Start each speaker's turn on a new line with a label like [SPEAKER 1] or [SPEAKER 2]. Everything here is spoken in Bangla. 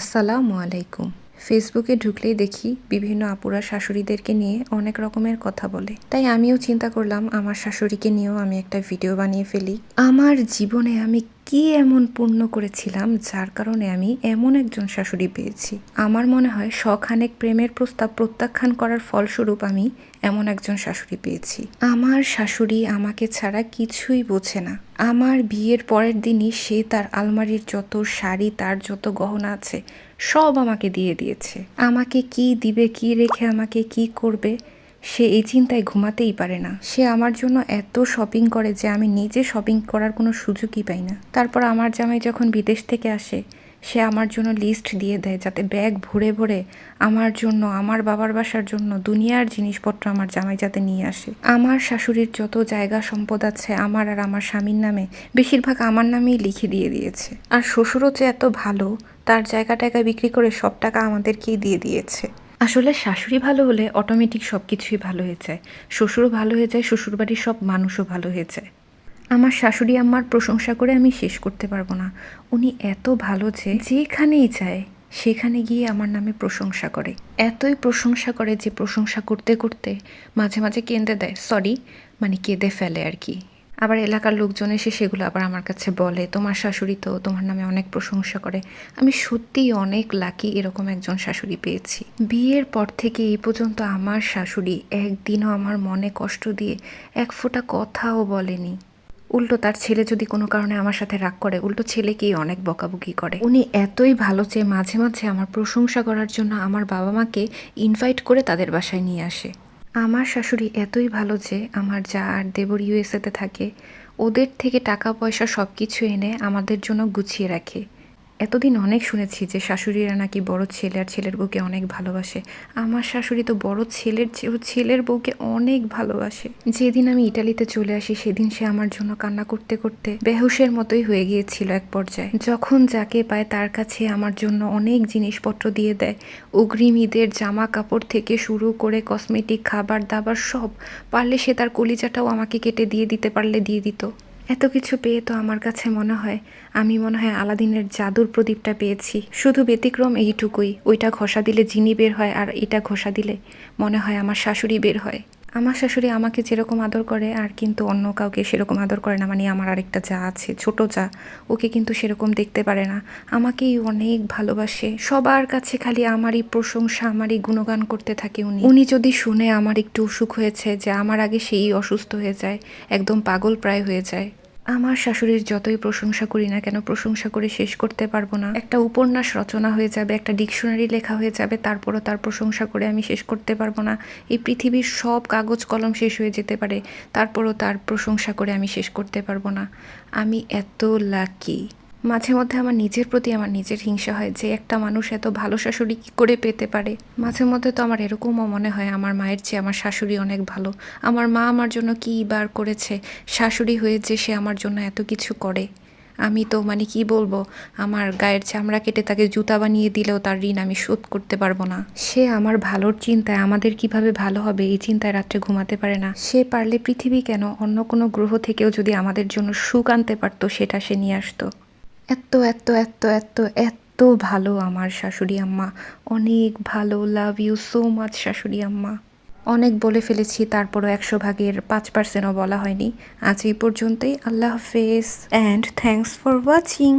[SPEAKER 1] আসসালামু আলাইকুম। ফেসবুকে ঢুকলেই দেখি বিভিন্ন আপুরা শাশুড়িদেরকে নিয়ে অনেক রকমের কথা বলে। তাই আমিও চিন্তা করলাম, আমার শাশুড়িকে নিয়েও আমি একটা ভিডিও বানিয়ে ফেলি। আমার জীবনে আমি কি এমন পূর্ণ করেছিলাম, যার কারণে আমি এমন একজন শাশুড়ি পেয়েছি। আমার মনে হয় শখানেক প্রেমের প্রস্তাব প্রত্যাখ্যান করার ফলস্বরূপ আমি এমন একজন শাশুড়ি পেয়েছি। আমার শাশুড়ি আমাকে ছাড়া কিছুই বোঝে না। আমার বিয়ের পরের দিনই সে তার আলমারির যত শাড়ি, তার যত গহনা আছে, সব আমাকে দিয়ে দিয়েছে। আমাকে কি দিবে, কি রেখে আমাকে কি করবে সে এই চিন্তায় ঘুমাতেই পারে না। সে আমার জন্য এত শপিং করে যে আমি নিজে শপিং করার কোনো সুযোগই পাই না। তারপর আমার জামাই যখন বিদেশ থেকে আসে, সে আমার জন্য লিস্ট দিয়ে দেয় যাতে ব্যাগ ভরে ভরে আমার জন্য, আমার বাবার বাসার জন্য দুনিয়ার জিনিসপত্র আমার জামাই যাতে নিয়ে আসে। আমার শাশুড়ির যত জায়গা সম্পদ আছে আমার আর আমার স্বামীর নামে বেশিরভাগ আমার নামেই লিখে দিয়ে দিয়েছে। আর শ্বশুরও যে এত ভালো, তার জায়গা টায়গা বিক্রি করে সব টাকা আমাদেরকেই দিয়ে দিয়েছে। আসলে শাশুড়ি ভালো হলে অটোমেটিক সব কিছুই ভালো হয়ে যায়। শ্বশুরও ভালো হয়ে যায়, শ্বশুরবাড়ির সব মানুষও ভালো হয়ে যায়। আমার শাশুড়ি আমার প্রশংসা করে আমি শেষ করতে পারব না। উনি এত ভালো যে যেখানেই যায়, সেখানে গিয়ে আমার নামে প্রশংসা করে। এতই প্রশংসা করে যে প্রশংসা করতে করতে মাঝে মাঝে কেঁদে দেয় সরি মানে কেঁদে ফেলে আর কি। আবার এলাকার লোকজন এসে সেগুলো আবার আমার কাছে বলে, তোমার শাশুড়ি তো তোমার নামে অনেক প্রশংসা করে। আমি সত্যিই অনেক লাকি এরকম একজন শাশুড়ি পেয়েছি। বিয়ের পর থেকে এই পর্যন্ত আমার শাশুড়ি একদিনও আমার মনে কষ্ট দিয়ে এক ফোঁটা কথাও বলেনি। উল্টো তার ছেলে যদি কোনো কারণে আমার সাথে রাগ করে, উল্টো ছেলেকেই অনেক বকাবকি করে। উনি এতই ভালো যে মাঝে মাঝে আমার প্রশংসা করার জন্য আমার বাবা মাকে ইনভাইট করে তাদের বাসায় নিয়ে আসে। আমার শাশুড়ি এতই ভালো যে আমার যা আর দেবর ইউএসএতে থাকে, ওদের থেকে টাকা পয়সা সব কিছু এনে আমাদের জন্য গুছিয়ে রাখে। এতদিন অনেক শুনেছি যে শাশুড়িরা নাকি বড় ছেলে আর ছেলের বউকে অনেক ভালোবাসে। আমার শাশুড়ি তো বড় ছেলের ছেলের বউকে অনেক ভালোবাসে। যেদিন আমি ইটালিতে চলে আসি, সেদিন সে আমার জন্য কান্না করতে করতে বেহুশের মতোই হয়ে গিয়েছিল এক পর্যায়ে। যখন যাকে পায় তার কাছে আমার জন্য অনেক জিনিসপত্র দিয়ে দেয়। অগ্রিম ঈদের জামা কাপড় থেকে শুরু করে কসমেটিক খাবার দাবার সব পারলে সে তার কলিজাটাও আমাকে কেটে দিয়ে দিতে পারলে দিয়ে দিত। এত কিছু পেয়ে তো আমার কাছে মনে হয়, আমি মনে হয় আলাদিনের জাদুর প্রদীপটা পেয়েছি। শুধু ব্যতিক্রম এইটুকুই, ওইটা ঘষা দিলে জিনি বের হয় আর এটা ঘষা দিলে মনে হয় আমার শাশুড়ি বের হয়। আমার শাশুড়ি আমাকে যেরকম আদর করে, আর কিন্তু অন্য কাউকে সেরকম আদর করে না মানে আমার আরেকটা যা আছে, ছোট যা, ওকে কিন্তু সেরকম দেখতে পারে না। আমাকেই অনেক ভালোবাসে। সবার কাছে খালি আমারই প্রশংসা, আমারই গুণগান করতে থাকে উনি। উনি যদি শুনে আমার একটু অসুখ হয়েছে, যে আমার আগে সেই অসুস্থ হয়ে যায়, একদম পাগল প্রায় হয়ে যায়। আমার শাশুড়ির যতই প্রশংসা করি না কেন, প্রশংসা করে শেষ করতে পারব না। একটা উপন্যাস রচনা হয়ে যাবে, একটা ডিকশনারি লেখা হয়ে যাবে, তারপরও তার প্রশংসা করে আমি শেষ করতে পারব না। এই পৃথিবীর সব কাগজ কলম শেষ হয়ে যেতে পারে, তারপরও তার প্রশংসা করে আমি শেষ করতে পারব না। আমি এত লাকি মাঝে মধ্যে আমার নিজের প্রতি আমার নিজের হিংসা হয় যে একটা মানুষ এত ভালো শাশুড়ি কী করে পেতে পারে? মাঝে মধ্যে তো আমার এরকমও মনে হয় আমার মায়ের চেয়ে আমার শাশুড়ি অনেক ভালো। আমার মা আমার জন্য কী বার করেছে? শাশুড়ি হয়ে যে সে আমার জন্য এত কিছু করে। আমি তো মানে কি বলব? আমার গায়ের চামড়া কেটে তাকে জুতা বানিয়ে দিলেও তার ঋণ আমি শোধ করতে পারব না। সে আমার ভালোর চিন্তায় আমাদের কীভাবে ভালো হবে এই চিন্তায় রাত্রে ঘুমাতে পারে না। সে পারলে পৃথিবী কেন? অন্য কোনো গ্রহ থেকেও যদি আমাদের জন্য সুখ আনতে পারতো, সেটা সে নিয়ে আসতো। এত এত এত এত এত ভালো আমার শাশুড়ি আম্মা। অনেক ভালো লাভ ইউ সো মাচ শাশুড়ি আম্মা। অনেক বলে ফেলেছি, তারপরও একশো ভাগের পাঁচ পার্সেন্টও বলা হয়নি। আজ এই পর্যন্তই, আল্লাহ হাফেজ। And thanks for watching